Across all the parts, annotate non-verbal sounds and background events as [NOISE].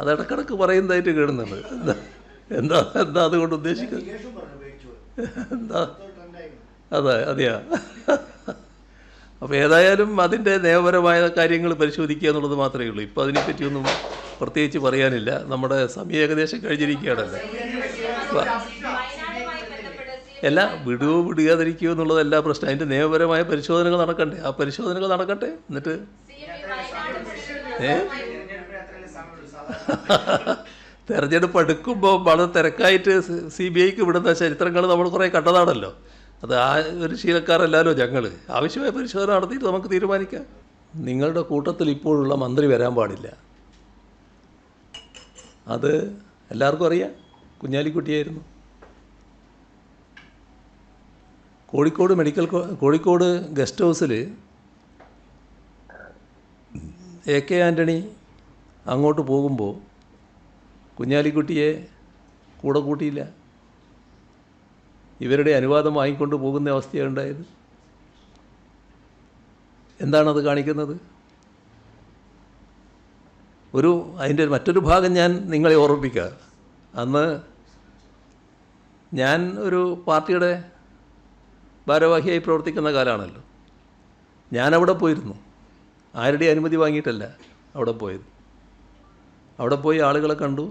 അത് ഇടക്കിടക്ക് പറയുന്നതായിട്ട് കേടുന്നുണ്ട് എന്താ എന്താ എന്താ അതുകൊണ്ട് ഉദ്ദേശിക്കുന്നത്? എന്താ? അതെ അതെയാ. അപ്പോൾ ഏതായാലും അതിന്റെ നിയമപരമായ കാര്യങ്ങൾ പരിശോധിക്കുക എന്നുള്ളത് മാത്രമേ ഉള്ളൂ. ഇപ്പോൾ അതിനെപ്പറ്റിയൊന്നും പ്രത്യേകിച്ച് പറയാനില്ല. നമ്മുടെ സമയം ഏകദേശം കഴിഞ്ഞിരിക്കുകയാണല്ലോ. അല്ല വിടുകയോ വിടുകാതിരിക്കുകയോ എന്നുള്ളതല്ല പ്രശ്നം. അതിന്റെ നിയമപരമായ പരിശോധനകൾ നടക്കണ്ടേ? ആ പരിശോധനകൾ നടക്കട്ടെ? എന്നിട്ട്? സി എം പി വയനാട് ഏ? [LAUGHS] തെരഞ്ഞെടുപ്പ് അടുക്കുമ്പോൾ വളരെ തിരക്കായിട്ട് സി ബി ഐക്ക് വിടുന്ന ചരിത്രങ്ങൾ നമ്മൾ കുറേ കണ്ടതാണല്ലോ. അത് ആ ഒരു ശീലക്കാരല്ലല്ലോ ഞങ്ങൾ ആവശ്യമായ പരിശോധന നടത്തിയിട്ട് നമുക്ക് തീരുമാനിക്കാം. നിങ്ങളുടെ കൂട്ടത്തിൽ ഇപ്പോഴുള്ള മന്ത്രി വരാൻ പാടില്ല. അത് എല്ലാവർക്കും അറിയാം. കുഞ്ഞാലിക്കുട്ടിയായിരുന്നു. കോഴിക്കോട് മെഡിക്കൽ കോഴിക്കോട് ഗസ്റ്റ് ഹൗസിൽ എ കെ ആന്റണി അങ്ങോട്ട് പോകുമ്പോൾ കുഞ്ഞാലിക്കുട്ടിയെ കൂടെ കൂട്ടിയില്ല. ഇവരുടെ അനുവാദം വാങ്ങിക്കൊണ്ട് പോകുന്ന അവസ്ഥയാണ് ഉണ്ടായത്. എന്താണത് കാണിക്കുന്നത്? ഒരു അതിന്റെ മറ്റൊരു ഭാഗം ഞാൻ നിങ്ങളെ ഓർമ്മിപ്പിക്കുക അന്ന് ഞാൻ ഒരു പാർട്ടിയുടെ ഭാരവാഹിയായി പ്രവർത്തിക്കുന്ന കാലമാണല്ലോ. ഞാനവിടെ പോയിരുന്നു. ആരുടെ അനുമതി വാങ്ങിയിട്ടല്ല അവിടെ പോയത്. അവിടെ പോയി ആളുകളെ കണ്ടു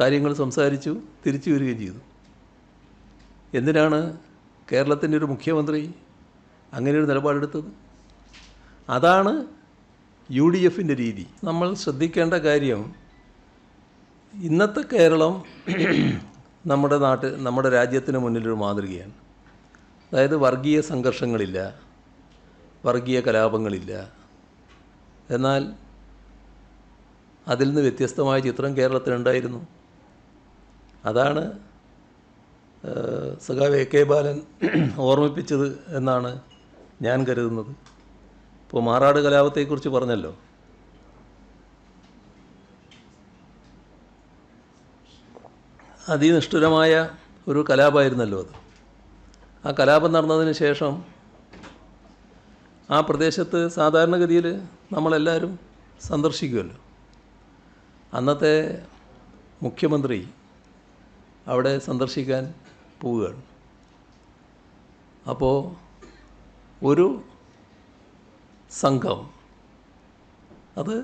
കാര്യങ്ങൾ സംസാരിച്ചു തിരിച്ചു വരികയും ചെയ്തു. എന്തിനാണ് കേരളത്തിന്റെ ഒരു മുഖ്യമന്ത്രി അങ്ങനെ ഒരു നിലപാടെടുത്തത്? അതാണ് യു ഡി എഫിന്റെ രീതി. നമ്മൾ ശ്രദ്ധിക്കേണ്ട കാര്യം ഇന്നത്തെ കേരളം [CLEARS THROAT] നമ്മുടെ നാട്ട് നമ്മുടെ രാജ്യത്തിന് മുന്നിലൊരു മാതൃകയാണ്. അതായത് വർഗീയ സംഘർഷങ്ങളില്ല വർഗീയ കലാപങ്ങളില്ല. എന്നാൽ അതിൽ നിന്ന് വ്യത്യസ്തമായ ചിത്രം കേരളത്തിലുണ്ടായിരുന്നു. അതാണ് സഖാവ് എ കെ ബാലൻ [CLEARS THROAT] ഓർമ്മിപ്പിച്ചത് എന്നാണ് ഞാൻ കരുതുന്നത്. ഇപ്പോൾ മാറാട് കലാപത്തെക്കുറിച്ച് പറഞ്ഞല്ലോ. അതിനിഷ്ഠുരമായ ഒരു കലാപമായിരുന്നല്ലോ അത്. ആ കലാപം നടന്നതിന് ശേഷം ആ പ്രദേശത്ത് സാധാരണഗതിയിൽ നമ്മളെല്ലാവരും സന്ദർശിക്കുമല്ലോ. അന്നത്തെ മുഖ്യമന്ത്രി അവിടെ സന്ദർശിക്കാൻ പോവുകയാണ്. അപ്പോൾ ഒരു സംഘം അത്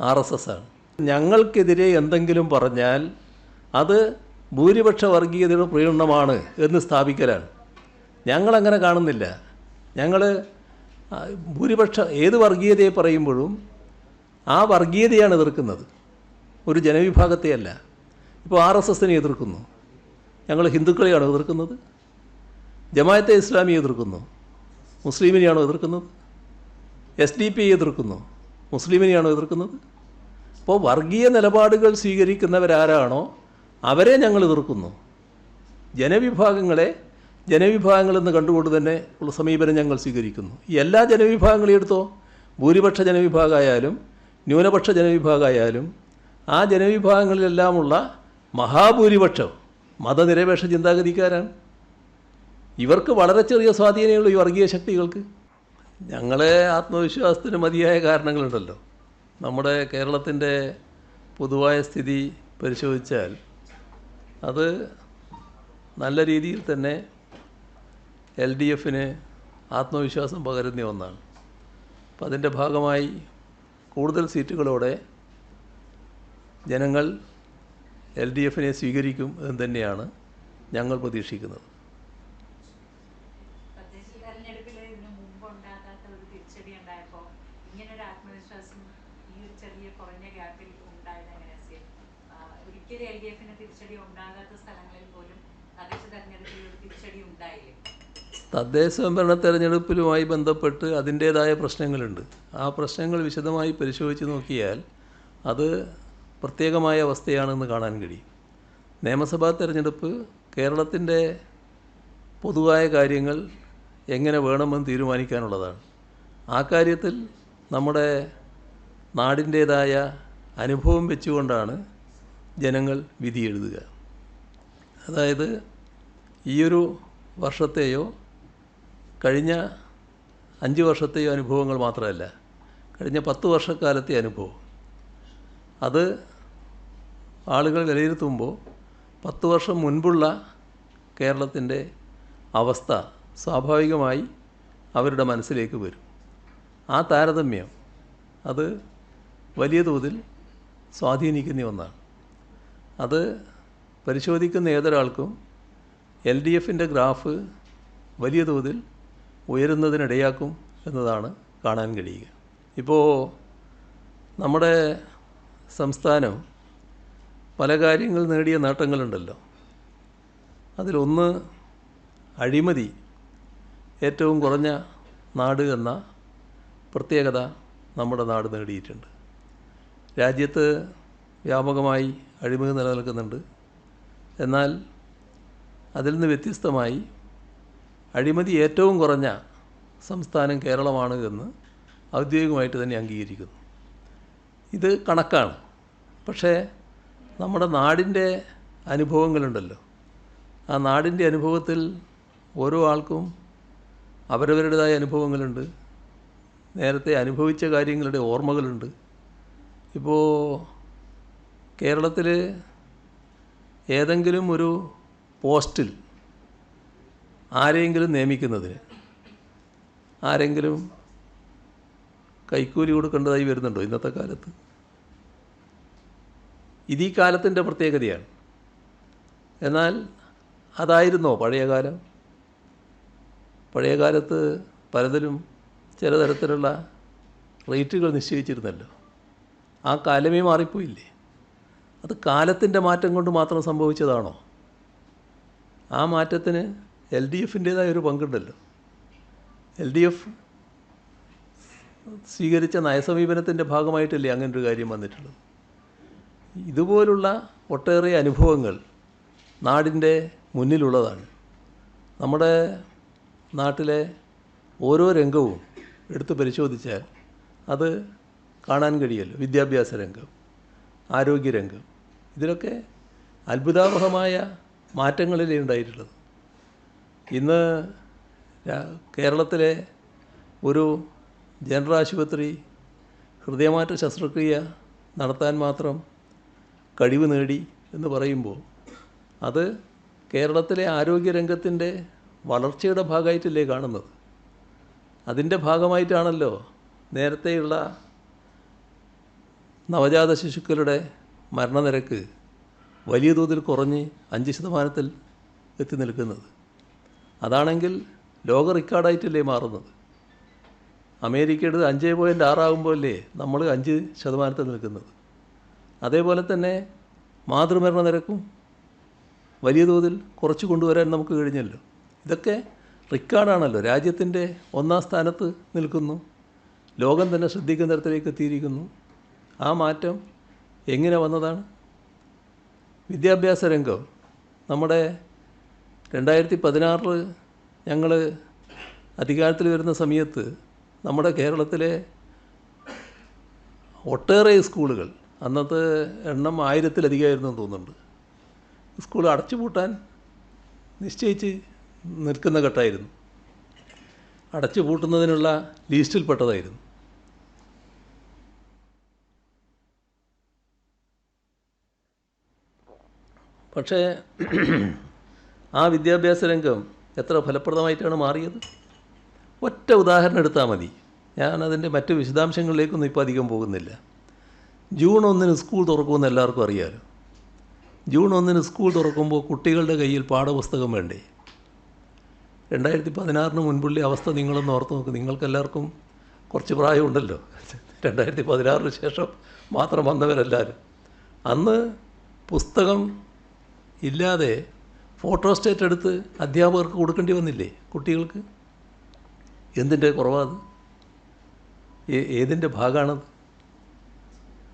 ആർ എസ് എസ് ആണ്. ഞങ്ങൾക്കെതിരെ എന്തെങ്കിലും പറഞ്ഞാൽ അത് ഭൂരിപക്ഷ വർഗീയതയുടെ പ്രീണമാണ് എന്ന് സ്ഥാപിക്കലാണ്. ഞങ്ങളങ്ങനെ കാണുന്നില്ല. ഞങ്ങൾ ഭൂരിപക്ഷ ഏത് വർഗീയതയെ പറയുമ്പോഴും ആ വർഗീയതയാണ് എതിർക്കുന്നത്. ഒരു ജനവിഭാഗത്തെയല്ല ഇപ്പോൾ ആർ എസ് എസിനെ എതിർക്കുന്നു. ഞങ്ങൾ ഹിന്ദുക്കളെയാണോ എതിർക്കുന്നത്? ജമായത്തെ ഇസ്ലാമി എതിർക്കുന്നു. മുസ്ലിമിനെയാണോ എതിർക്കുന്നത്? എസ് ഡി പി എതിർക്കുന്നു. മുസ്ലിമിനെയാണോ എതിർക്കുന്നത്? അപ്പോൾ വർഗീയ നിലപാടുകൾ സ്വീകരിക്കുന്നവരാരാണോ അവരെ ഞങ്ങൾ എതിർക്കുന്നു. ജനവിഭാഗങ്ങളെ ജനവിഭാഗങ്ങളെന്ന് കണ്ടുകൊണ്ട് തന്നെ ഉള്ള സമീപനം ഞങ്ങൾ സ്വീകരിക്കുന്നു. എല്ലാ ജനവിഭാഗങ്ങളെയും എടുത്തോ? ഭൂരിപക്ഷ ജനവിഭാഗമായാലും ന്യൂനപക്ഷ ജനവിഭാഗമായാലും ആ ജനവിഭാഗങ്ങളിലെല്ലാമുള്ള മഹാഭൂരിപക്ഷം മതനിരപേക്ഷ ചിന്താഗതിക്കാരാണ്. ഇവർക്ക് വളരെ ചെറിയ സ്വാധീനമുള്ളൂ ഈ വർഗീയ ശക്തികൾക്ക്. ഞങ്ങളെ ആത്മവിശ്വാസത്തിന് മതിയായ കാരണങ്ങളുണ്ടല്ലോ. നമ്മുടെ കേരളത്തിന്റെ പൊതുവായ സ്ഥിതി പരിശോധിച്ചാൽ അത് നല്ല രീതിയിൽ തന്നെ എൽ ഡി എഫിന് ആത്മവിശ്വാസം പകരുന്ന ഒന്നാണ്. അപ്പം അതിന്റെ ഭാഗമായി കൂടുതൽ സീറ്റുകളോടെ ജനങ്ങൾ എൽ ഡി എഫിനെ സ്വീകരിക്കും എന്ന് തന്നെയാണ് ഞങ്ങൾ പ്രതീക്ഷിക്കുന്നത്. ഒരിക്കലും എൽ ഡി എഫിന് തിരിച്ചടി ഉണ്ടാകാത്ത സ്ഥലങ്ങളിൽ പോലും തദ്ദേശ തെരഞ്ഞെടുപ്പിൽ ഒരു തിരിച്ചടി ഉണ്ടായില്ലേ? തദ്ദേശ സ്വയംഭരണ തെരഞ്ഞെടുപ്പിലുമായി ബന്ധപ്പെട്ട് അതിന്റേതായ പ്രശ്നങ്ങളുണ്ട്. ആ പ്രശ്നങ്ങൾ വിശദമായി പരിശോധിച്ച് നോക്കിയാൽ അത് പ്രത്യേകമായ അവസ്ഥയാണെന്ന് കാണാൻ കഴിയും. നിയമസഭാ തെരഞ്ഞെടുപ്പ് കേരളത്തിന്റെ പൊതുവായ കാര്യങ്ങൾ എങ്ങനെ വേണമെന്ന് തീരുമാനിക്കാനുള്ളതാണ്. ആ കാര്യത്തിൽ നമ്മുടെ നാടിന്റേതായ അനുഭവം വെച്ചുകൊണ്ടാണ് ജനങ്ങൾ വിധി എഴുതുക. അതായത് ഈയൊരു വർഷത്തെയോ കഴിഞ്ഞ അഞ്ച് വർഷത്തെയും അനുഭവങ്ങൾ മാത്രമല്ല കഴിഞ്ഞ പത്ത് വർഷക്കാലത്തെ അനുഭവം. അത് ആളുകൾ വിലയിരുത്തുമ്പോൾ പത്ത് വർഷം മുൻപുള്ള കേരളത്തിന്റെ അവസ്ഥ സ്വാഭാവികമായി അവരുടെ മനസ്സിലേക്ക് വരും. ആ താരതമ്യം അത് വലിയ തോതിൽ സ്വാധീനിക്കുന്ന ഒന്നാണ്. അത് പരിശോധിക്കുന്ന ഏതൊരാൾക്കും എൽ ഡി എഫിന്റെ ഗ്രാഫ് വലിയ തോതിൽ ഉയരുന്നതിനിടയാക്കും എന്നതാണ് കാണാൻ കഴിയുക. ഇപ്പോൾ നമ്മുടെ സംസ്ഥാനം പല കാര്യങ്ങൾ നേടിയ നേട്ടങ്ങളുണ്ടല്ലോ. അതിലൊന്ന് അഴിമതി ഏറ്റവും കുറഞ്ഞ നാട് എന്ന പ്രത്യേകത നമ്മുടെ നാട് നേടിയിട്ടുണ്ട്. രാജ്യത്ത് വ്യാപകമായി അഴിമതി നിലനിൽക്കുന്നുണ്ട്. എന്നാൽ അതിൽ നിന്ന് വ്യത്യസ്തമായി അഴിമതി ഏറ്റവും കുറഞ്ഞ സംസ്ഥാനം കേരളമാണ് എന്ന് ഔദ്യോഗികമായിട്ട് തന്നെ അംഗീകരിക്കുന്നു. ഇത് കണക്കാണ്. പക്ഷേ നമ്മുടെ നാടിന്റെ അനുഭവങ്ങളുണ്ടല്ലോ. ആ നാടിന്റെ അനുഭവത്തിൽ ഓരോ ആൾക്കും അവരവരുടേതായ അനുഭവങ്ങളുണ്ട്. നേരത്തെ അനുഭവിച്ച കാര്യങ്ങളുടെ ഓർമ്മകളുണ്ട്. ഇപ്പോൾ കേരളത്തിൽ ഏതെങ്കിലും ഒരു പോസ്റ്റിൽ ആരെയെങ്കിലും നിയമിക്കുന്നതിന് ആരെങ്കിലും കൈക്കൂലി കൊടുക്കേണ്ടതായി വരുന്നുണ്ടോ ഇന്നത്തെ കാലത്ത്? ഇത് ഈ കാലത്തിന്റെ പ്രത്യേകതയാണ്. എന്നാൽ അതായിരുന്നോ പഴയ കാലം പഴയ കാലത്ത് പലതിലും ചില തരത്തിലുള്ള റേറ്റുകൾ നിശ്ചയിച്ചിരുന്നല്ലോ. ആ കാലമേ മാറിപ്പോയില്ലേ? അത് കാലത്തിന്റെ മാറ്റം കൊണ്ട് മാത്രം സംഭവിച്ചതാണോ? ആ മാറ്റത്തിന് എൽ ഡി എഫിന്റേതായ ഒരു പങ്കുണ്ടല്ലോ. എൽ ഡി എഫ് സ്വീകരിച്ച നയസമീപനത്തിന്റെ ഭാഗമായിട്ടല്ലേ അങ്ങനെ ഒരു കാര്യം വന്നിട്ടുള്ളത്. ഇതുപോലുള്ള ഒട്ടേറെ അനുഭവങ്ങൾ നാടിന്റെ മുന്നിലുള്ളതാണ്. നമ്മുടെ നാട്ടിലെ ഓരോ രംഗവും എടുത്തു പരിശോധിച്ചാൽ അത് കാണാൻ കഴിയല്ലോ. വിദ്യാഭ്യാസ രംഗം ആരോഗ്യരംഗം ഇതിലൊക്കെ അത്ഭുതാവഹമായ മാറ്റങ്ങളിലേ ഉണ്ടായിട്ടുള്ളത്. ഇന്ന് കേരളത്തിലെ ഒരു ജനറൽ ആശുപത്രി ഹൃദയമാറ്റ ശസ്ത്രക്രിയ നടത്താൻ മാത്രം കഴിവ് നേടി എന്ന് പറയുമ്പോൾ അത് കേരളത്തിലെ ആരോഗ്യരംഗത്തിന്റെ വളർച്ചയുടെ ഭാഗമായിട്ടല്ലേ കാണുന്നത്? അതിന്റെ ഭാഗമായിട്ടാണല്ലോ നേരത്തെയുള്ള നവജാത ശിശുക്കളുടെ മരണനിരക്ക് വലിയ തോതിൽ കുറഞ്ഞ് അഞ്ച് ശതമാനത്തിൽ എത്തി നിൽക്കുന്നത്. അതാണെങ്കിൽ ലോക റെക്കോർഡായിട്ടല്ലേ മാറുന്നത്? അമേരിക്കയുടെ അഞ്ച് പോയിന്റ് ആറാകുമ്പോഴല്ലേ നമ്മൾ അഞ്ച് ശതമാനത്തിൽ നിൽക്കുന്നത്? അതേപോലെ തന്നെ മാതൃമരണ നിരക്കും വലിയ തോതിൽ കുറച്ച് കൊണ്ടുവരാൻ നമുക്ക് കഴിഞ്ഞല്ലോ. ഇതൊക്കെ റെക്കോർഡാണല്ലോ. രാജ്യത്തിന്റെ ഒന്നാം സ്ഥാനത്ത് നിൽക്കുന്നു. ലോകം തന്നെ ശ്രദ്ധിക്കുന്ന തരത്തിലേക്ക് എത്തിയിരിക്കുന്നു. ആ മാറ്റം എങ്ങനെ വന്നതാണ്? വിദ്യാഭ്യാസ രംഗം നമ്മുടെ രണ്ടായിരത്തി പതിനാറിൽ ഞങ്ങൾ അധികാരത്തിൽ വരുന്ന സമയത്ത് നമ്മുടെ കേരളത്തിലെ ഒട്ടേറെ സ്കൂളുകൾ അന്നത്തെ എണ്ണം ആയിരത്തിലധികമായിരുന്നു എന്ന് തോന്നുന്നുണ്ട്. സ്കൂൾ അടച്ചുപൂട്ടാൻ നിശ്ചയിച്ച് നിൽക്കുന്ന ഘട്ടമായിരുന്നു. അടച്ചുപൂട്ടുന്നതിനുള്ള ലിസ്റ്റിൽപ്പെട്ടതായിരുന്നു. പക്ഷേ ആ വിദ്യാഭ്യാസ രംഗം എത്ര ഫലപ്രദമായിട്ടാണ് മാറിയത്? ഒറ്റ ഉദാഹരണം എടുത്താൽ മതി. മറ്റു മറ്റ് വിശദാംശങ്ങളിലേക്കൊന്നും ഇപ്പോൾ അധികം പോകുന്നില്ല. ജൂൺ ഒന്നിന് സ്കൂൾ തുറക്കുമെന്ന് എല്ലാവർക്കും അറിയാമല്ലോ ജൂൺ ഒന്നിന് സ്കൂൾ തുറക്കുമ്പോൾ കുട്ടികളുടെ കയ്യിൽ പാഠപുസ്തകം വേണ്ടേ? രണ്ടായിരത്തി പതിനാറിന് മുൻപുള്ള അവസ്ഥ നിങ്ങളൊന്ന് ഓർത്ത് നോക്ക്. നിങ്ങൾക്കെല്ലാവർക്കും കുറച്ച് പ്രായമുണ്ടല്ലോ. രണ്ടായിരത്തി പതിനാറിന് ശേഷം മാത്രം വന്നവരെല്ലാവരും അന്ന് പുസ്തകം ഇല്ലാതെ ഫോട്ടോസ്റ്റേറ്റ് എടുത്ത് അധ്യാപകർക്ക് കൊടുക്കേണ്ടി വന്നില്ലേ കുട്ടികൾക്ക്? എന്തിന്റെ കുറവാത്? ഏതിന്റെ ഭാഗമാണത്?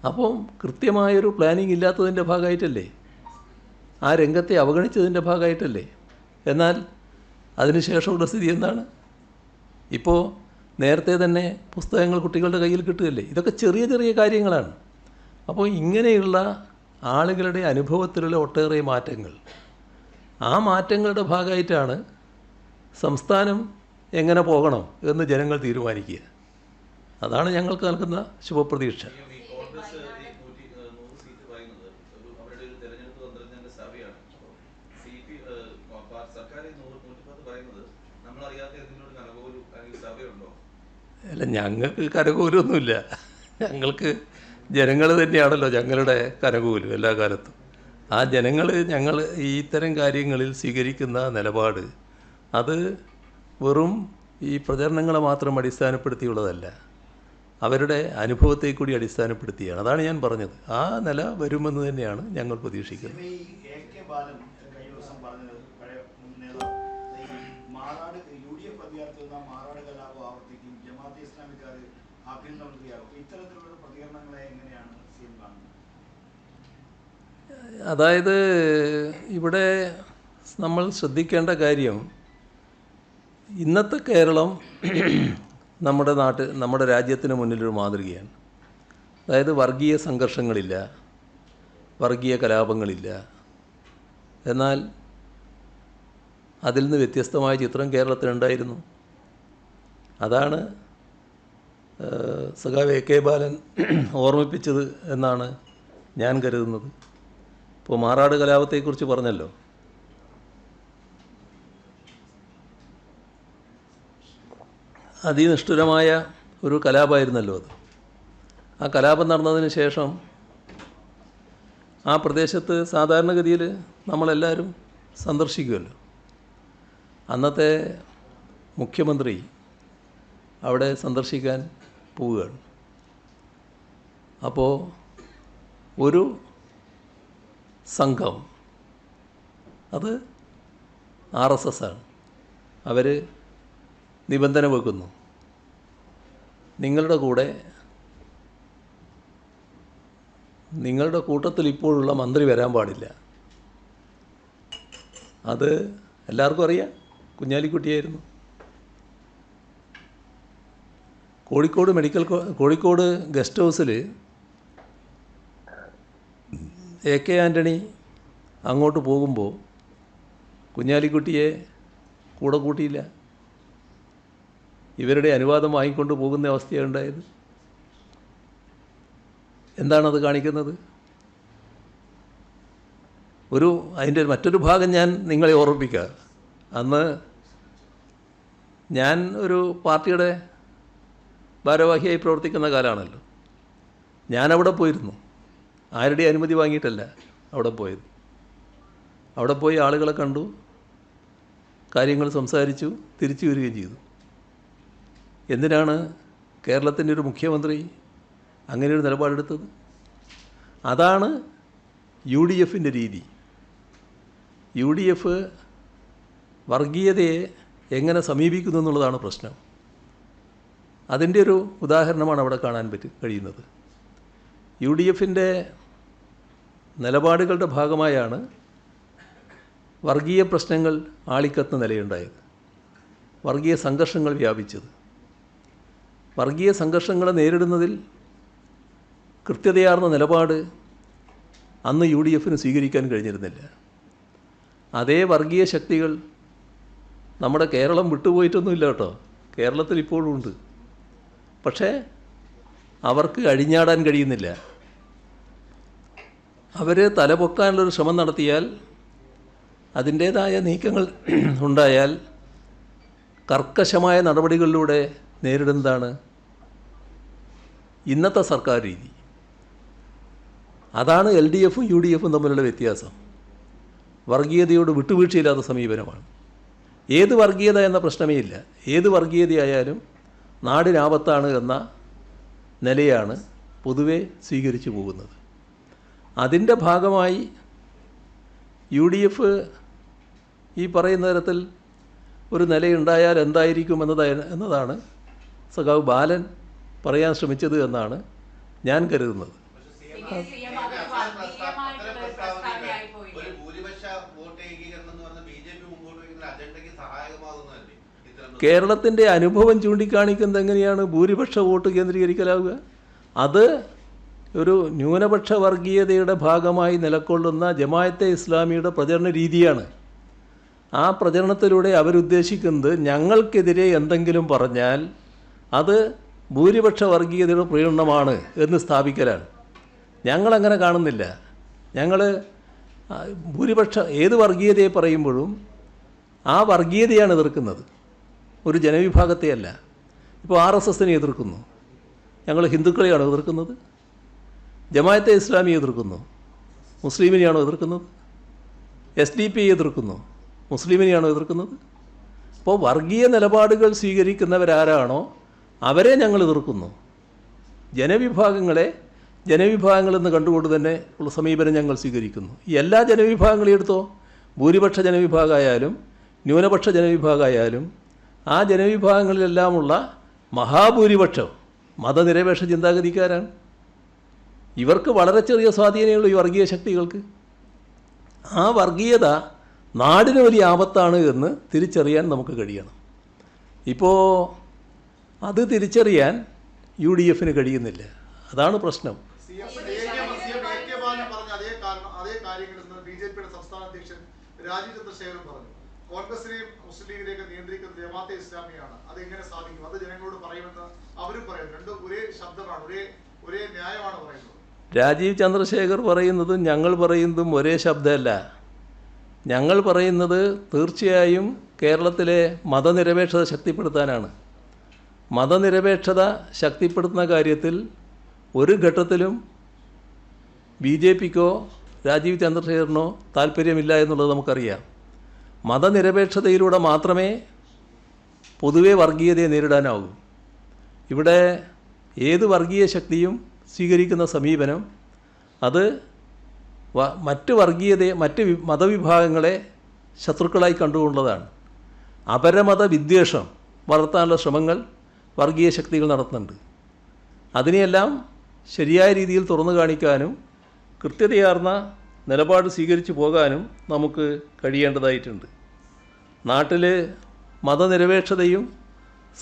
അപ്പം കൃത്യമായൊരു പ്ലാനിങ് ഇല്ലാത്തതിന്റെ ഭാഗമായിട്ടല്ലേ? ആ രംഗത്തെ അവഗണിച്ചതിന്റെ ഭാഗമായിട്ടല്ലേ? എന്നാൽ അതിനുശേഷമുള്ള സ്ഥിതി എന്താണ്? ഇപ്പോൾ നേരത്തെ തന്നെ പുസ്തകങ്ങൾ കുട്ടികളുടെ കയ്യിൽ കിട്ടുകയല്ലേ? ഇതൊക്കെ ചെറിയ ചെറിയ കാര്യങ്ങളാണ്. അപ്പോൾ ഇങ്ങനെയുള്ള ആളുകളുടെ അനുഭവത്തിലുള്ള ഒട്ടേറെ മാറ്റങ്ങൾ ആ മാറ്റങ്ങളുടെ ഭാഗമായിട്ടാണ് സംസ്ഥാനം എങ്ങനെ പോകണം എന്ന് ജനങ്ങൾ തീരുമാനിക്കുക. അതാണ് ഞങ്ങൾക്ക് നൽകുന്ന ശുഭപ്രതീക്ഷ. അല്ല ഞങ്ങൾക്ക് കരകൂലൊന്നുമില്ല ഞങ്ങൾക്ക് ജനങ്ങൾ തന്നെയാണല്ലോ ഞങ്ങളുടെ കരകൂലും എല്ലാ കാലത്തും. ആ ജനങ്ങൾ ഞങ്ങൾ ഈ ഇത്തരം കാര്യങ്ങളിൽ സ്വീകരിക്കുന്ന നിലപാട് അത് വെറും ഈ പ്രചരണങ്ങളെ മാത്രം അടിസ്ഥാനപ്പെടുത്തിയുള്ളതല്ല. അവരുടെ അനുഭവത്തെ കൂടി അടിസ്ഥാനപ്പെടുത്തിയാണ്. അതാണ് ഞാൻ പറഞ്ഞത്. ആ നില വരുമെന്ന് തന്നെയാണ് ഞങ്ങൾ പ്രതീക്ഷിക്കുന്നത്. ഈ എ കെ ബാലൻ കഴിഞ്ഞ ദിവസം പറഞ്ഞത് പഴയ മുൻ നേതാവ് ഈ മാറാട് യു ഡി എഫ് അധികാരത്തിൽ നിന്ന് മാറാട് കലാപം ആവർത്തിക്കും ജമാഅത്തെ ഇസ്ലാമിക്കാർ ആഭ്യന്തരമന്ത്രിയാകും ഇത്തരത്തിലുള്ള പ്രതികരണങ്ങളെ എങ്ങനെയാണ് സി എം കാണുന്നത് അതായത് ഇവിടെ നമ്മൾ ശ്രദ്ധിക്കേണ്ട കാര്യം ഇന്നത്തെ കേരളം നമ്മുടെ നാട്ട് നമ്മുടെ രാജ്യത്തിന് മുന്നിലൊരു മാതൃകയാണ്. അതായത് വർഗീയ സംഘർഷങ്ങളില്ല വർഗീയ കലാപങ്ങളില്ല. എന്നാൽ അതിൽ നിന്ന് വ്യത്യസ്തമായ ചിത്രം കേരളത്തിലുണ്ടായിരുന്നു അതാണ് സഖാവ് എ കെ ബാലൻ ഓർമ്മിപ്പിച്ചത് എന്നാണ് ഞാൻ കരുതുന്നത്. ഇപ്പോൾ മാറാട് കലാപത്തെക്കുറിച്ച് പറഞ്ഞല്ലോ. അതിനിഷ്ഠുരമായ ഒരു കലാപമായിരുന്നല്ലോ അത്. ആ കലാപം നടന്നതിന് ശേഷം ആ പ്രദേശത്ത് സാധാരണഗതിയിൽ നമ്മളെല്ലാവരും സന്ദർശിക്കുമല്ലോ. അന്നത്തെ മുഖ്യമന്ത്രി അവിടെ സന്ദർശിക്കാൻ പോവുകയാണ്. അപ്പോൾ ഒരു സംഘം. അത് ആർ എസ് എസ് ആണ്. അവർ നിബന്ധന വെക്കുന്നു. നിങ്ങളുടെ കൂടെ നിങ്ങളുടെ കൂട്ടത്തിൽ ഇപ്പോഴുള്ള മന്ത്രി വരാൻ പാടില്ല. അത് എല്ലാവർക്കും അറിയാം. കുഞ്ഞാലിക്കുട്ടിയായിരുന്നു. കോഴിക്കോട് മെഡിക്കൽ കോഴിക്കോട് ഗസ്റ്റ് ഹൗസിൽ എ കെ ആന്റണി അങ്ങോട്ട് പോകുമ്പോൾ കുഞ്ഞാലിക്കുട്ടിയെ കൂടെ കൂട്ടിയില്ല. ഇവരുടെ അനുവാദം വാങ്ങിക്കൊണ്ട് പോകുന്ന അവസ്ഥയാണ് ഉണ്ടായത്. എന്താണത് കാണിക്കുന്നത്? ഒരു അതിന്റെ മറ്റൊരു ഭാഗം ഞാൻ നിങ്ങളെ ഓർമ്മിപ്പിക്കുക അന്ന് ഞാൻ ഒരു പാർട്ടിയുടെ ഭാരവാഹിയായി പ്രവർത്തിക്കുന്ന കാലമാണല്ലോ. ഞാനവിടെ പോയിരുന്നു. ആരുടെ അനുമതി വാങ്ങിയിട്ടല്ല അവിടെ പോയത്. അവിടെ പോയി ആളുകളെ കണ്ടു കാര്യങ്ങൾ സംസാരിച്ചു തിരിച്ചു വരികയും ചെയ്തു. എന്തിനാണ് കേരളത്തിന്റെ ഒരു മുഖ്യമന്ത്രി അങ്ങനെ ഒരു നിലപാടെടുത്തത്? അതാണ് യു ഡി എഫിന്റെ രീതി. യു ഡി എഫ് വർഗീയതയെ എങ്ങനെ സമീപിക്കുന്നു എന്നുള്ളതാണ് പ്രശ്നം. അതിന്റെ ഒരു ഉദാഹരണമാണ് അവിടെ കാണാൻ പറ്റി കഴിയുന്നത്. യു ഡി എഫിന്റെ നിലപാടുകളുടെ ഭാഗമായാണ് വർഗീയ പ്രശ്നങ്ങൾ ആളിക്കത്തുന്ന നിലയുണ്ടായത്. വർഗീയ സംഘർഷങ്ങൾ വ്യാപിച്ചത്. വർഗീയ സംഘർഷങ്ങളെ നേരിടുന്നതിൽ കൃത്യതയാർന്ന നിലപാട് അന്ന് യു ഡി എഫിന് സ്വീകരിക്കാൻ കഴിഞ്ഞിരുന്നില്ല. അതേ വർഗീയ ശക്തികൾ നമ്മുടെ കേരളം വിട്ടുപോയിട്ടൊന്നുമില്ല കേട്ടോ. കേരളത്തിൽ ഇപ്പോഴും ഉണ്ട്. പക്ഷേ അവർക്ക് അഴിഞ്ഞാടാൻ കഴിയുന്നില്ല. അവർ തലപൊക്കാനുള്ളൊരു ശ്രമം നടത്തിയാൽ അതിന്റേതായ നീക്കങ്ങൾ [CLEARS THROAT] ഉണ്ടായാൽ കർക്കശമായ നടപടികളിലൂടെ നേരിടുന്നതാണ് ഇന്നത്തെ സർക്കാർ രീതി. അതാണ് എൽ ഡി എഫും യു ഡി എഫും തമ്മിലുള്ള വ്യത്യാസം. വർഗീയതയോട് വിട്ടുവീഴ്ചയില്ലാത്ത സമീപനമാണ്. ഏത് വർഗീയത എന്ന പ്രശ്നമേ ഇല്ല. ഏത് വർഗീയതയായാലും നാടിനാപത്താണ് എന്ന നിലയാണ് പൊതുവെ സ്വീകരിച്ചു പോകുന്നത്. അതിന്റെ ഭാഗമായി യു ഡി എഫ് ഈ പറയുന്ന തരത്തിൽ ഒരു നിലയുണ്ടായാൽ എന്തായിരിക്കും എന്നത എന്നതാണ് സഖാവ് ബാലൻ പറയാൻ ശ്രമിച്ചത് എന്നാണ് ഞാൻ കരുതുന്നത്. കേരളത്തിന്റെ അനുഭവം ചൂണ്ടിക്കാണിക്കുന്നത് എങ്ങനെയാണ്? ഭൂരിപക്ഷ വോട്ട് കേന്ദ്രീകരിക്കലാവുക. അത് ഒരു ന്യൂനപക്ഷ വർഗീയതയുടെ ഭാഗമായി നിലകൊള്ളുന്ന ജമായത്തെ ഇസ്ലാമിയുടെ പ്രചരണ രീതിയാണ്. ആ പ്രചരണത്തിലൂടെ അവരുദ്ദേശിക്കുന്നത് ഞങ്ങൾക്കെതിരെ എന്തെങ്കിലും പറഞ്ഞാൽ അത് ഭൂരിപക്ഷ വർഗീയതയുടെ പ്രീണമാണ് എന്ന് സ്ഥാപിക്കലാണ്. ഞങ്ങളങ്ങനെ കാണുന്നില്ല. ഞങ്ങൾ ഭൂരിപക്ഷ ഏത് വർഗീയതയെ പറയുമ്പോഴും ആ വർഗീയതയാണ് എതിർക്കുന്നത്. ഒരു ജനവിഭാഗത്തെയല്ല. ഇപ്പോൾ ആർ എസ് എസിനെ എതിർക്കുന്നു. ഞങ്ങൾ ഹിന്ദുക്കളെയാണ് എതിർക്കുന്നത്. ജമായത്തെ ഇസ്ലാമി എതിർക്കുന്നു. മുസ്ലിമിനെയാണോ എതിർക്കുന്നത്? എസ് ഡി പി എതിർക്കുന്നു. മുസ്ലിമിനെയാണോ എതിർക്കുന്നത്? അപ്പോൾ വർഗീയ നിലപാടുകൾ സ്വീകരിക്കുന്നവരാരാണോ അവരെ ഞങ്ങൾ എതിർക്കുന്നു. ജനവിഭാഗങ്ങളെ ജനവിഭാഗങ്ങളെന്ന് കണ്ടുകൊണ്ട് തന്നെ ഉള്ള സമീപനം ഞങ്ങൾ സ്വീകരിക്കുന്നു. എല്ലാ ജനവിഭാഗങ്ങളെയും എടുത്തോ. ഭൂരിപക്ഷ ജനവിഭാഗമായാലും ന്യൂനപക്ഷ ജനവിഭാഗമായാലും ആ ജനവിഭാഗങ്ങളിലെല്ലാമുള്ള മഹാഭൂരിപക്ഷം മതനിരപേക്ഷ ചിന്താഗതിക്കാരാണ്. ഇവർക്ക് വളരെ ചെറിയ സ്വാധീനമുള്ളൂ ഈ വർഗീയ ശക്തികൾക്ക്. ആ വർഗീയത നാടിന് വലിയ ആപത്താണ് എന്ന് തിരിച്ചറിയാൻ നമുക്ക് കഴിയണം. ഇപ്പോൾ അത് തിരിച്ചറിയാൻ യു ഡി എഫിന് കഴിയുന്നില്ല. അതാണ് പ്രശ്നം. രാജീവ് പറഞ്ഞു കോൺഗ്രസിനെയും അത് എങ്ങനെ സാധിക്കും ജനങ്ങളോട് അവരും പറയുന്നു ഒരേ ശബ്ദമാണ് ഒരേ ഒരേ ന്യായമാണ് പറയുന്നത് രാജീവ് ചന്ദ്രശേഖർ പറയുന്നതും ഞങ്ങൾ പറയുന്നതും ഒരേ ശബ്ദമല്ല. ഞങ്ങൾ പറയുന്നത് തീർച്ചയായും കേരളത്തിലെ മതനിരപേക്ഷത ശക്തിപ്പെടുത്താനാണ്. മതനിരപേക്ഷത ശക്തിപ്പെടുത്തുന്ന കാര്യത്തിൽ ഒരു ഘട്ടത്തിലും ബി ജെ പിക്കോ രാജീവ് ചന്ദ്രശേഖരനോ താല്പര്യമില്ല എന്നുള്ളത് നമുക്കറിയാം. മതനിരപേക്ഷതയിലൂടെ മാത്രമേ പൊതുവെ വർഗീയതയെ നേരിടാനാവൂ. ഇവിടെ ഏത് വർഗീയ ശക്തിയും സ്വീകരിക്കുന്ന സമീപനം അത് മറ്റ് വർഗീയതയെ മറ്റ് മതവിഭാഗങ്ങളെ ശത്രുക്കളായി കണ്ടുകൊണ്ടുള്ളതാണ്. അപരമത വിദ്വേഷം വളർത്താനുള്ള ശ്രമങ്ങൾ വർഗീയ ശക്തികൾ നടത്തുന്നുണ്ട്. അതിനെയെല്ലാം ശരിയായ രീതിയിൽ തുറന്നു കാണിക്കാനും കൃത്യതയാർന്ന നിലപാട് സ്വീകരിച്ചു പോകാനും നമുക്ക് കഴിയേണ്ടതായിട്ടുണ്ട്. നാട്ടിൽ മതനിരപേക്ഷതയും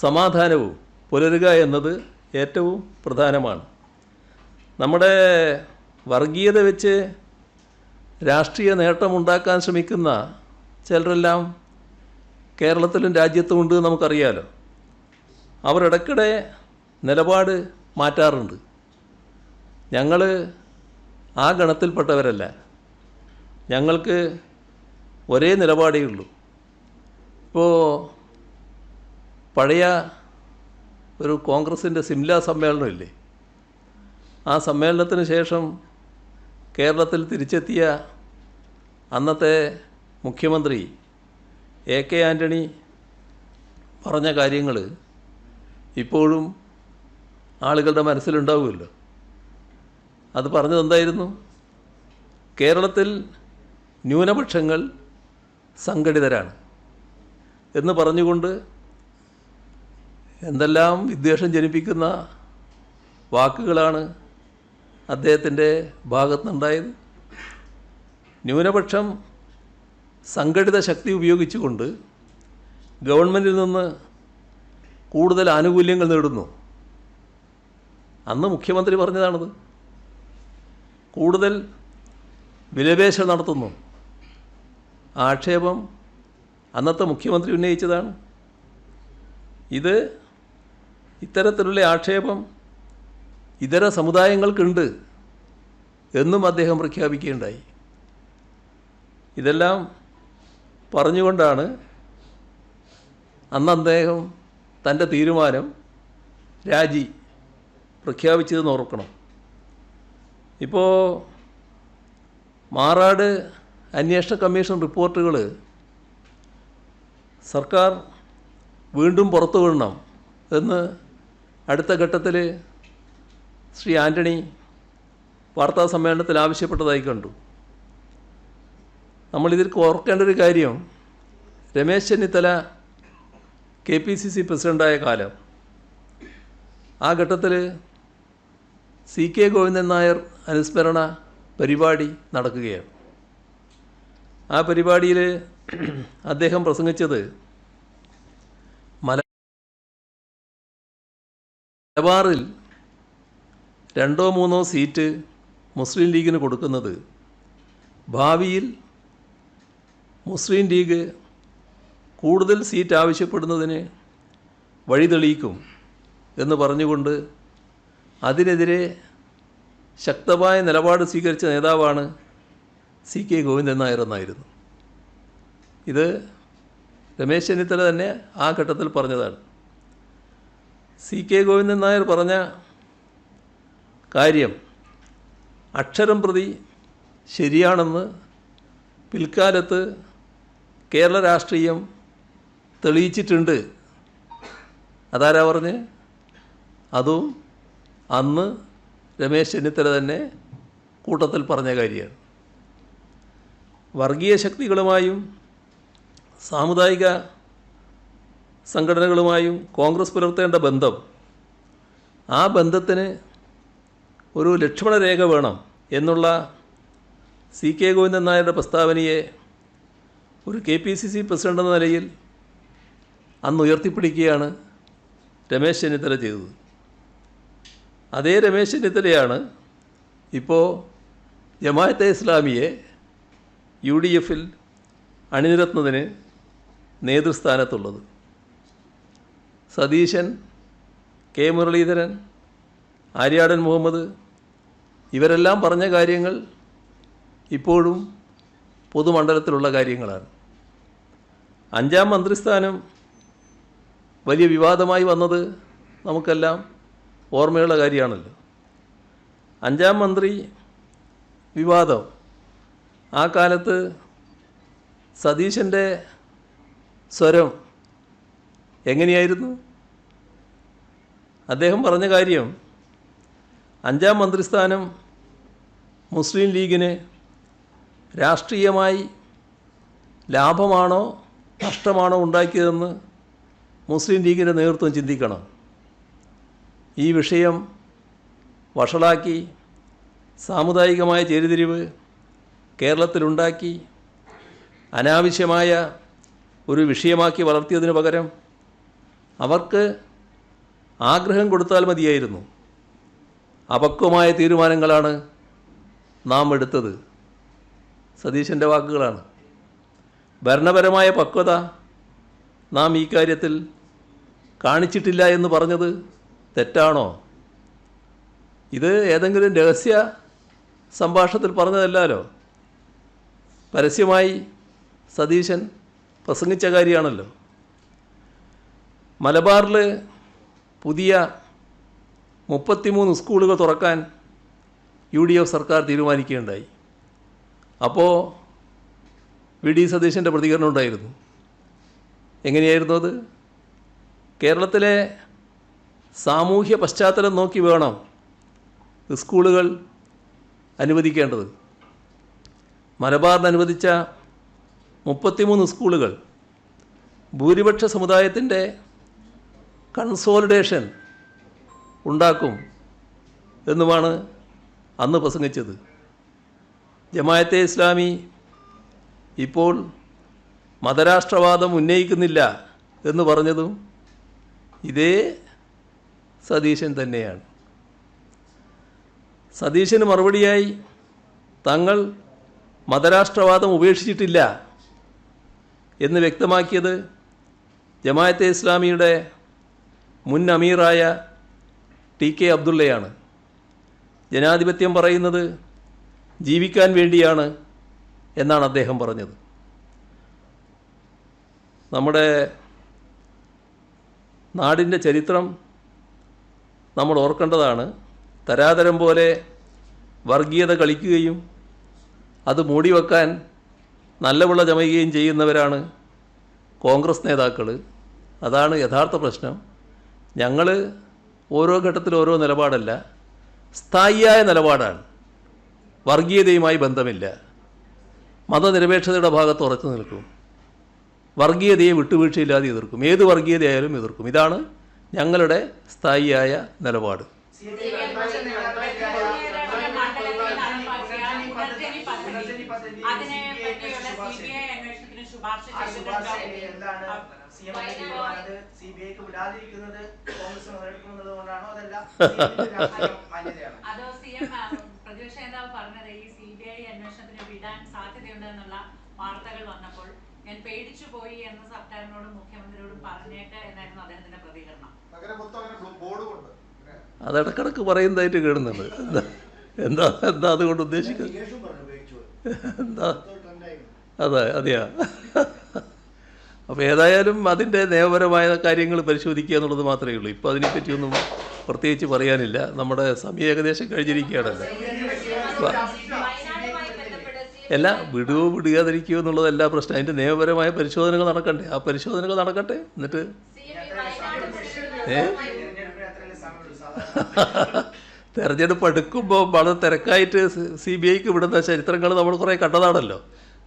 സമാധാനവും പുലരുക എന്നത് ഏറ്റവും പ്രധാനമാണ്. നമ്മുടെ വർഗീയത വെച്ച് രാഷ്ട്രീയ നേട്ടമുണ്ടാക്കാൻ ശ്രമിക്കുന്ന ചിലരെല്ലാം കേരളത്തിലും രാജ്യത്തും ഉണ്ട് നമുക്കറിയാലോ. അവരിടയ്ക്കിടെ നിലപാട് മാറ്റാറുണ്ട്. ഞങ്ങൾ ആ ഗണത്തിൽപ്പെട്ടവരല്ല. ഞങ്ങൾക്ക് ഒരേ നിലപാടേ ഉള്ളൂ. ഇപ്പോൾ പഴയ ഒരു കോൺഗ്രസിന്റെ സിംല സമ്മേളനമില്ലേ ആ സമ്മേളനത്തിന് ശേഷം കേരളത്തിൽ തിരിച്ചെത്തിയ അന്നത്തെ മുഖ്യമന്ത്രി എ കെ ആന്റണി പറഞ്ഞ കാര്യങ്ങൾ ഇപ്പോഴും ആളുകളുടെ മനസ്സിലുണ്ടാവുമല്ലോ. അത് പറഞ്ഞത് എന്തായിരുന്നു കേരളത്തിൽ ന്യൂനപക്ഷങ്ങൾ സംഘടിതരാണ് എന്ന് പറഞ്ഞുകൊണ്ട് എന്തെല്ലാം വിദ്വേഷം ജനിപ്പിക്കുന്ന വാക്കുകളാണ് അദ്ദേഹത്തിന്റെ ഭാഗത്തുനിന്നുണ്ടായത്. ന്യൂനപക്ഷം സംഘടിത ശക്തി ഉപയോഗിച്ചുകൊണ്ട് ഗവൺമെന്റിൽ നിന്ന് കൂടുതൽ ആനുകൂല്യങ്ങൾ നേടുന്നു. അന്ന് മുഖ്യമന്ത്രി പറഞ്ഞതാണത്. കൂടുതൽ വിലപേശൽ നടത്തുന്നു. ആക്ഷേപം അന്നത്തെ മുഖ്യമന്ത്രി ഉന്നയിച്ചതാണ്. ഇത് ഇത്തരത്തിലുള്ള ആക്ഷേപം ഇതര സമുദായങ്ങൾക്കുണ്ട് എന്നും അദ്ദേഹം പ്രഖ്യാപിക്കുകയുണ്ടായി. ഇതെല്ലാം പറഞ്ഞുകൊണ്ടാണ് അന്ന് അദ്ദേഹം തന്റെ തീരുമാനം രാജി പ്രഖ്യാപിച്ചതെന്ന് ഓർക്കണം. ഇപ്പോൾ മാറാട് അന്വേഷണ കമ്മീഷൻ റിപ്പോർട്ടുകൾ സർക്കാർ വീണ്ടും പുറത്തു വിടണം എന്ന് അടുത്ത ഘട്ടത്തിൽ ശ്രീ ആന്റണി വാർത്താ സമ്മേളനത്തിൽ ആവശ്യപ്പെട്ടതായി കണ്ടു. നമ്മളിതിൽ ഓർക്കേണ്ട ഒരു കാര്യം Ramesh Chennithala K P C C പ്രസിഡന്റായ കാലം. ആ ഘട്ടത്തിൽ സി കെ ഗോവിന്ദൻ നായർ അനുസ്മരണ പരിപാടി നടക്കുകയാണ്. ആ പരിപാടിയിൽ അദ്ദേഹം പ്രസംഗിച്ചത് മല മലബാറിൽ രണ്ടോ മൂന്നോ സീറ്റ് മുസ്ലിം ലീഗിന് കൊടുക്കുന്നത് ഭാവിയിൽ മുസ്ലിം ലീഗ് കൂടുതൽ സീറ്റ് ആവശ്യപ്പെടുന്നതിന് വഴിതെളിയിക്കും എന്ന് പറഞ്ഞുകൊണ്ട് അതിനെതിരെ ശക്തമായ നിലപാട് സ്വീകരിച്ച നേതാവാണ് സി കെ ഗോവിന്ദൻ നായർ എന്നായിരുന്നു. ഇത് രമേശ് ചെന്നിത്തല തന്നെ ആ ഘട്ടത്തിൽ പറഞ്ഞതാണ്. സി കെ ഗോവിന്ദൻ നായർ പറഞ്ഞ കാര്യം അക്ഷരം പ്രതി ശരിയാണെന്ന് പിൽക്കാലത്ത് കേരള രാഷ്ട്രീയം തെളിയിച്ചിട്ടുണ്ട്. അതാരാ പറഞ്ഞ്? അതും അന്ന് രമേശ് ചെന്നിത്തല തന്നെ കൂട്ടത്തിൽ പറഞ്ഞ കാര്യമാണ്. വർഗീയ ശക്തികളുമായും സാമുദായിക സംഘടനകളുമായും കോൺഗ്രസ് പുലർത്തേണ്ട ബന്ധം ആ ബന്ധത്തിന് ഒരു ലക്ഷ്മണരേഖ വേണം എന്നുള്ള സി കെ ഗോവിന്ദൻ നായരുടെ പ്രസ്താവനയെ ഒരു K P C C president എന്ന നിലയിൽ അന്ന് ഉയർത്തിപ്പിടിക്കുകയാണ് രമേശ് ചെന്നിത്തല ചെയ്തത്. അതേ രമേശ് ചെന്നിത്തലയാണ് ഇപ്പോൾ ജമാഅത്തെ ഇസ്ലാമിയെ യു ഡി എഫിൽ അണിനിരത്തുന്നതിന് നേതൃസ്ഥാനത്തുള്ളത്. സതീശൻ കെ മുരളീധരൻ ആര്യാടൻ മുഹമ്മദ് ഇവരെല്ലാം പറഞ്ഞ കാര്യങ്ങൾ ഇപ്പോഴും പൊതുമണ്ഡലത്തിലുള്ള കാര്യങ്ങളാണ്. അഞ്ചാം മന്ത്രിസ്ഥാനം വലിയ വിവാദമായി വന്നത് നമുക്കെല്ലാം ഓർമ്മയുള്ള കാര്യമാണല്ലോ. അഞ്ചാം മന്ത്രി വിവാദം. ആ കാലത്ത് സതീശന്റെ സ്വരം എങ്ങനെയായിരുന്നു? അദ്ദേഹം പറഞ്ഞ കാര്യം അഞ്ചാം മന്ത്രിസ്ഥാനം മുസ്ലിം ലീഗിന് രാഷ്ട്രീയമായി ലാഭമാണോ നഷ്ടമാണോ ഉണ്ടാക്കിയതെന്ന് മുസ്ലിം ലീഗിന്റെ നേതൃത്വം ചിന്തിക്കണം. ഈ വിഷയം വഷളാക്കി സാമുദായികമായ ചേരിതിരിവ് കേരളത്തിലുണ്ടാക്കി അനാവശ്യമായ ഒരു വിഷയമാക്കി വളർത്തിയതിനു പകരം അവർക്ക് ആഗ്രഹം കൊടുത്താൽ മതിയായിരുന്നു. അപക്വമായ തീരുമാനങ്ങളാണ് നാം എടുത്തത്. സതീശന്റെ വാക്കുകളാണ്. ഭരണപരമായ പക്വത നാം ഈ കാര്യത്തിൽ കാണിച്ചിട്ടില്ല എന്ന് പറഞ്ഞത് തെറ്റാണോ? ഇത് ഏതെങ്കിലും രഹസ്യ സംഭാഷണത്തിൽ പറഞ്ഞതല്ലോ പരസ്യമായി സതീശൻ പ്രസംഗിച്ച കാര്യമാണല്ലോ. മലബാറിൽ പുതിയ മുപ്പത്തിമൂന്ന് സ്കൂളുകൾ തുറക്കാൻ യു ഡി എഫ് സർക്കാർ തീരുമാനിക്കുകയുണ്ടായി. അപ്പോൾ വി ഡി സതീശന്റെ പ്രതികരണം ഉണ്ടായിരുന്നു. എങ്ങനെയായിരുന്നു അത്? കേരളത്തിലെ സാമൂഹ്യ പശ്ചാത്തലം നോക്കി വേണം സ്കൂളുകൾ അനുവദിക്കേണ്ടത്. മലബാറിന് അനുവദിച്ച മുപ്പത്തിമൂന്ന് സ്കൂളുകൾ ഭൂരിപക്ഷ സമുദായത്തിന്റെ കൺസോളിഡേഷൻ ഉണ്ടാക്കും എന്നുമാണ് അന്ന് പ്രസംഗിച്ചത്. ജമായത്തെ ഇസ്ലാമി ഇപ്പോൾ മതരാഷ്ട്രവാദം ഉന്നയിക്കുന്നില്ല എന്ന് പറഞ്ഞതും ഇതേ സതീശൻ തന്നെയാണ്. സതീശന് മറുപടിയായി തങ്ങൾ മതരാഷ്ട്രവാദം ഉപേക്ഷിച്ചിട്ടില്ല എന്ന് വ്യക്തമാക്കിയത് ജമായത്തെ ഇസ്ലാമിയുടെ മുൻ അമീറായ ടി കെ അബ്ദുള്ളയാണ്. ജനാധിപത്യം പറയുന്നത് ജീവിക്കാൻ വേണ്ടിയാണ് എന്നാണ് അദ്ദേഹം പറഞ്ഞത്. നമ്മുടെ നാടിന്റെ ചരിത്രം നമ്മൾ ഓർക്കേണ്ടതാണ്. തരാതരം പോലെ വർഗീയത കളിക്കുകയും അത് മൂടിവെക്കാൻ നല്ല വിള ചമയുകയും ചെയ്യുന്നവരാണ് കോൺഗ്രസ് നേതാക്കൾ അതാണ് യഥാർത്ഥ പ്രശ്നം. ഞങ്ങൾ ഓരോ ഘട്ടത്തിൽ ഓരോ നിലപാടല്ല. സ്ഥായിയായ നിലപാടാണ്. വർഗീയതയുമായി ബന്ധമില്ല. മതനിരപേക്ഷതയുടെ ഭാഗത്ത് ഉറച്ചു നിൽക്കും. വർഗീയതയെ വിട്ടുവീഴ്ചയില്ലാതെ എതിർക്കും. ഏത് വർഗീയതയായാലും എതിർക്കും. ഇതാണ് ഞങ്ങളുടെ സ്ഥായിയായ നിലപാട് അതിനെ പറ്റിയുള്ള സി ബി ഐ അന്വേഷണത്തിന് ശുപാർശ ചെയ്തിട്ടുണ്ടോ എന്താണ് സി എം തീരുമാനത് സി ബി ഐക്ക് വിടാതിരിക്കുന്നത് കോൺഗ്രസ് മുതലെടുക്കുന്നത് കൊണ്ടാണോ അതല്ല CM ന്റെ രാഷ്ട്രീയ മാന്യതയാണ് അതോ സി ഈ വിടാൻ സാധ്യതയുണ്ടെന്നുള്ള വാർത്തകൾ വന്നപ്പോൾ ഞാൻ പേടിച്ചു പോയി എന്ന് സർക്കാരിനോടും മുഖ്യമന്ത്രിയോടും പറഞ്ഞേക്ക് എന്നായിരുന്നു അദ്ദേഹത്തിന്റെ പ്രതികരണം നഗരം മൊത്തം അങ്ങനെ ഉണ്ട് അത് ഇടക്കിടക്ക് പറയുന്നതായിട്ട് കേടുന്നുണ്ട്. എന്താ എന്താ എന്താ അതുകൊണ്ട് ഉദ്ദേശിക്കുന്നത്? എന്താ? അതെ അതെയാ. അപ്പോൾ ഏതായാലും അതിന്റെ നിയമപരമായ കാര്യങ്ങൾ പരിശോധിക്കുക എന്നുള്ളത് മാത്രമേ ഉള്ളൂ. ഇപ്പോൾ അതിനെപ്പറ്റിയൊന്നും പ്രത്യേകിച്ച് പറയാനില്ല. നമ്മുടെ സമയം ഏകദേശം കഴിഞ്ഞിരിക്കുകയാണല്ലോ അല്ല വിടുവോ വിടുകാതിരിക്കുകയോ എന്നുള്ളതല്ല പ്രശ്നം. അതിന്റെ നിയമപരമായ പരിശോധനകൾ നടക്കണ്ടേ? ആ പരിശോധനകൾ നടക്കട്ടെ? എന്നിട്ട്? ഏ? തെരഞ്ഞെടുപ്പ് അടുക്കുമ്പോൾ വളരെ തിരക്കായിട്ട് സി ബി ഐക്ക് വിടുന്ന ചരിത്രങ്ങൾ നമ്മൾ കുറേ കണ്ടതാണല്ലോ.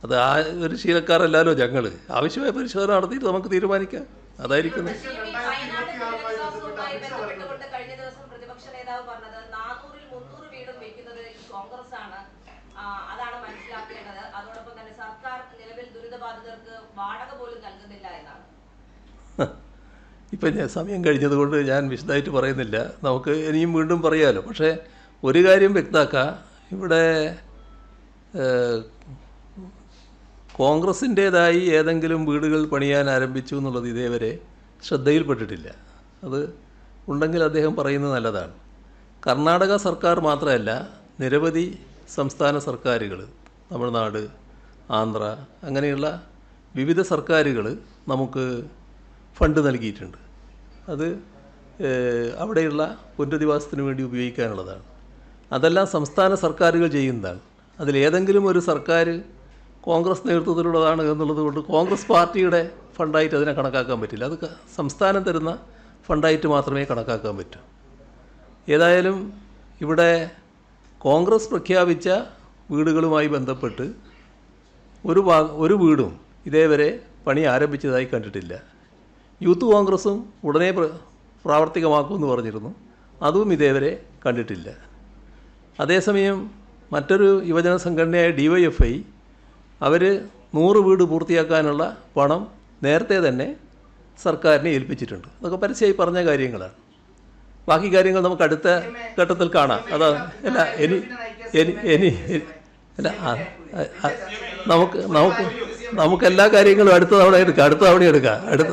അത് ആ ഒരു ശീലക്കാരല്ലല്ലോ ഞങ്ങൾ ആവശ്യമായ പരിശോധന നടത്തിയിട്ട് നമുക്ക് തീരുമാനിക്കാം. അതായിരിക്കുന്നത് സി എം പി വയനാട് ദുരിതാശ്വാസവുമായി ബന്ധപ്പെട്ടുകൊണ്ട് കഴിഞ്ഞ ദിവസം പ്രതിപക്ഷ നേതാവ് പറഞ്ഞത് നാനൂറിൽ മുന്നൂറ് വീടും വെക്കുന്നത് ഈ കോൺഗ്രസ് ആണ് ആ, അതാണ് മനസ്സിലാക്കേണ്ടത് അതോടൊപ്പം തന്നെ സർക്കാർ നിലവിൽ ദുരിതബാധിതർക്ക് വാടക പോലും നൽകുന്നില്ല എന്നാണ് [LAUGHS] ഇപ്പം ഞാൻ സമയം കഴിഞ്ഞതുകൊണ്ട് ഞാൻ വിശദമായിട്ട് പറയുന്നില്ല. നമുക്ക് ഇനിയും വീണ്ടും പറയാമല്ലോ പക്ഷേ ഒരു കാര്യം വ്യക്താക്കുക ഇവിടെ കോൺഗ്രസിന്റേതായി ഏതെങ്കിലും വീടുകൾ പണിയാൻ ആരംഭിച്ചു എന്നുള്ളത് ഇതേവരെ ശ്രദ്ധയിൽപ്പെട്ടിട്ടില്ല. അത് ഉണ്ടെങ്കിൽ അദ്ദേഹം പറയുന്നത് നല്ലതാണ്. കർണാടക സർക്കാർ മാത്രമല്ല നിരവധി സംസ്ഥാന സർക്കാരുകൾ തമിഴ്നാട് ആന്ധ്ര അങ്ങനെയുള്ള വിവിധ സർക്കാരുകൾ നമുക്ക് ഫണ്ട് നൽകിയിട്ടുണ്ട്. അത് അവിടെയുള്ള പുനരധിവാസത്തിന് വേണ്ടി ഉപയോഗിക്കാനുള്ളതാണ്. അതെല്ലാം സംസ്ഥാന സർക്കാരുകൾ ചെയ്യുന്നതാണ്. അതിലേതെങ്കിലും ഒരു സർക്കാർ കോൺഗ്രസ് നേതൃത്വത്തിലുള്ളതാണ് എന്നുള്ളത് കൊണ്ട് കോൺഗ്രസ് പാർട്ടിയുടെ ഫണ്ടായിട്ട് അതിനെ കണക്കാക്കാൻ പറ്റില്ല. അത് സംസ്ഥാനം തരുന്ന ഫണ്ടായിട്ട് മാത്രമേ കണക്കാക്കാൻ പറ്റൂ. ഏതായാലും ഇവിടെ കോൺഗ്രസ് പ്രഖ്യാപിച്ച വീടുകളുമായി ബന്ധപ്പെട്ട് ഒരു ഒരു വീടും ഇതേവരെ പണി ആരംഭിച്ചതായി കണ്ടിട്ടില്ല. യൂത്ത് കോൺഗ്രസും ഉടനെ പ്രാവർത്തികമാക്കുമെന്ന് പറഞ്ഞിരുന്നു. അതും ഇതേവരെ കണ്ടിട്ടില്ല. അതേസമയം മറ്റൊരു യുവജന സംഘടനയായ ഡി വൈ എഫ് ഐ അവർ നൂറ് വീട് പൂർത്തിയാക്കാനുള്ള പണം നേരത്തെ തന്നെ സർക്കാരിനെ ഏൽപ്പിച്ചിട്ടുണ്ട്. അതൊക്കെ പരസ്യമായി പറഞ്ഞ കാര്യങ്ങളാണ്. ബാക്കി കാര്യങ്ങൾ നമുക്ക് അടുത്ത ഘട്ടത്തിൽ കാണാം. അതാ അല്ല ഇനി ഇനി ഇനി അല്ല നമുക്ക് നമുക്ക് നമുക്ക് എല്ലാ കാര്യങ്ങളും അടുത്ത തവണ എടുക്കാം അടുത്ത തവണ എടുക്കാം അടുത്ത